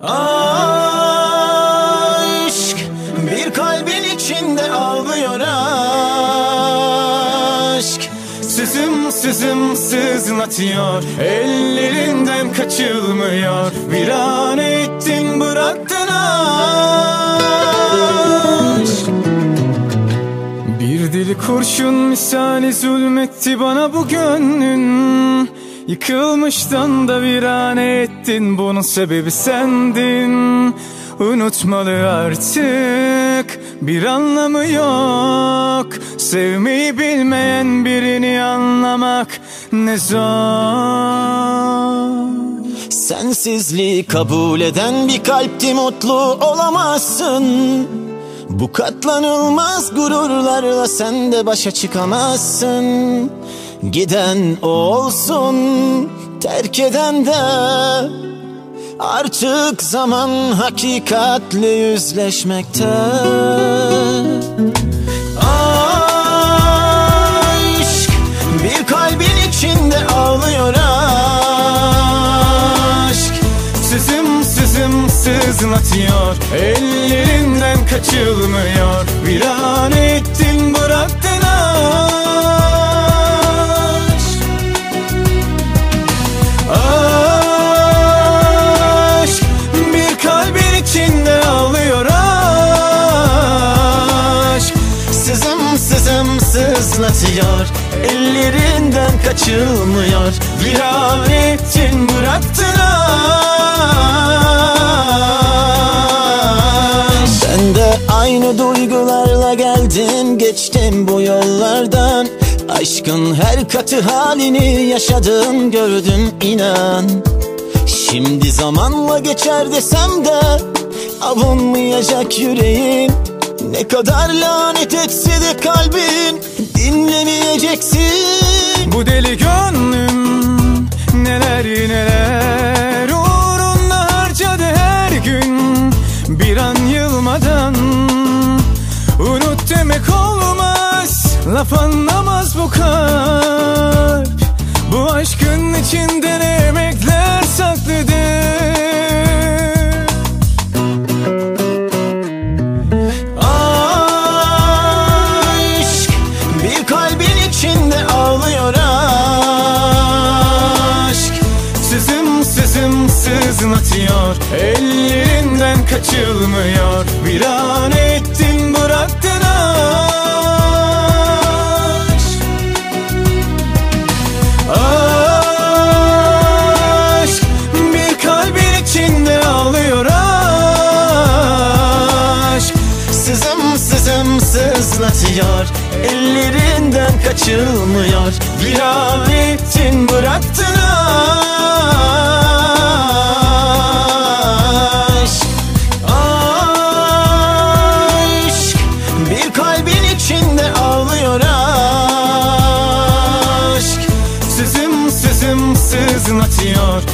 Aşk bir kalbin içinde ağlıyor aşk. Sızım sızım sızlatıyor. Ellerinden kaçılmıyor. Bir an ettin bıraktın aşk. Bir dili kurşun misali zulmetti bana bu gönlün Yıkılmıştan da virane ettin Bunun sebebi sendin. Unutmalı artık Bir anlamı yok. Sevmeyi bilmeyen birini anlamak Ne zor. Sensizliği kabul eden bir kalpti mutlu olamazsın. Bu katlanılmaz gururlarla sen de başa çıkamazsın Giden olsun terk eden de Artık zaman hakikatle yüzleşmekte. Aşk bir kalbin içinde ağlıyor aşk. Sızım sızım sızlatıyor Ellerinden kaçılmıyor. Bir an ettin bıraktın sızlatıyor Ellerinden kaçılmıyor. Bir bıraktın aşk Ben de aynı duygularla geldim geçtim bu yollardan. Aşkın her katı halini yaşadım gördüm inan. Şimdi zamanla geçer desem de avunmayacak yüreğim Ne kadar lanet etse de kalbin dinlemeyeceksin. Bu deli gönlüm neler neler uğruna harcadı her gün. Bir an yılmadan unut demek olmaz Laf anlamaz bu kalp. Bu aşkın içinde ne emekler sızlatıyor Ellerinden kaçılmıyor. Bir an ettin bıraktın aşk. Aşk bir kalbin içinde ağlıyor aşk. Sızım sızım sızlatıyor. Ellerinden kaçılmıyor. Bir an ettin bıraktın aşk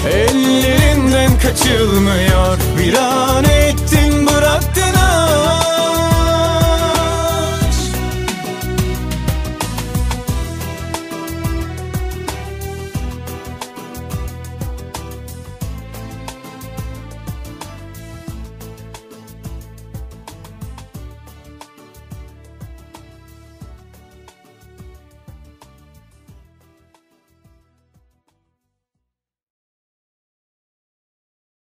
Ellerinden kaçılmıyor. Bir an ettim